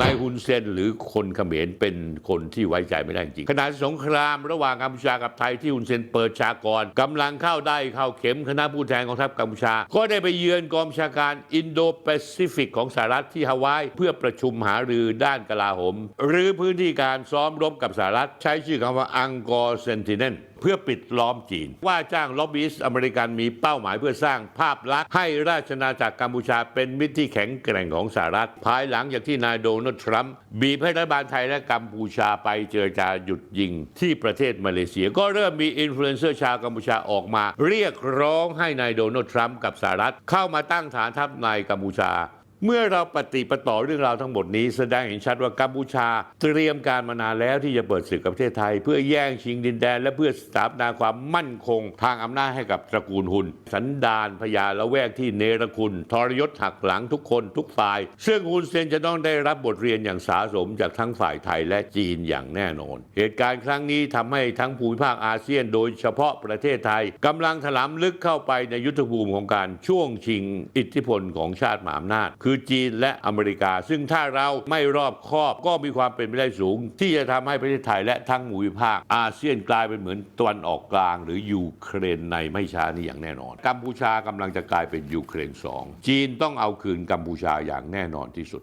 นายฮุนเซนหรือคนเขมรเป็นคนที่ไว้ใจไม่ได้จริง ขณะสงครามระหว่างกัมพูชากับไทยที่ฮุนเซนเปิดฉากก่อนกำลังเข้าได้เข้าเข็มคณะผู้แทนกองทัพกัมพูชา ก็ได้ไปเยือนกองชาการอินโดแปซิฟิกของสหรัฐที่ฮาวาย เพื่อประชุมหารือด้านกลาโหม หรือพื้นที่การซ้อมรบกับสหรัฐใช้ชื่อคำว่าอังกอร์เซนติเนน เพื่อปิดล้อมจีน ว่าจ้างล็อบบี้อเมริกันมีเป้าหมายเพื่อสร้างภาพลักษณ์ให้ราชนาจักรกัมพูชาเป็นมิตรที่แข็งแกร่งของสหรัฐ ภายหลังจากที่นายโดนัลด์ทรัมป์บีบให้รัฐบาลไทยและกัมพูชาไปเจรจาหยุดยิง ที่ประเทศมาเลเซีย ก็เริ่มมีอินฟลูเอนเซอร์ชาวกัมพูชาออกมา เรียกร้องให้นายโดนัลด์ทรัมป์กับสหรัฐเข้ามาตั้งฐานทัพในกัมพูชา เมื่อเราปฏิปต่อเรื่องราวทั้งหมดนี้แสดงเห็นชัดว่ากัมพูชา เตรียมการมานานแล้วที่จะเปิดศึกกับประเทศไทย เพื่อแย่งชิงดินแดน และเพื่อสถาปนาความมั่นคง ทางอำนาจให้กับตระกูลหุน สันดานพญาละแวกที่เนรคุณ ทรยศหักหลังทุกคนทุกฝ่าย ซึ่งฮุนเซนจะต้องได้รับบทเรียนอย่างสาสมจากทั้งฝ่ายไทยและจีนอย่างแน่นอน เหตุการณ์ครั้งนี้ทำให้ทั้งภูมิภาคอาเซียน โดยเฉพาะประเทศไทยกำลังถลำลึกเข้าไปในยุทธภูมิของการช่วงชิง อิทธิพลของชาติมหาอำนาจคือือจีนและอเมริกา ซึ่งถ้าเราไม่รอบคอบก็มีความเป็นไปได้สูง ที่จะทำให้ประเทศไทยและทั้งภูมิภาคอาเซียนกลายเป็นเหมือนตะวันออกกลาง หรือยูเครนในไม่ช้านี้อย่างแน่นอน กัมพูชากำลังจะกลายเป็นยูเครนสองจีนต้องเอาคืนกัมพูชาอย่างแน่นอนที่สุด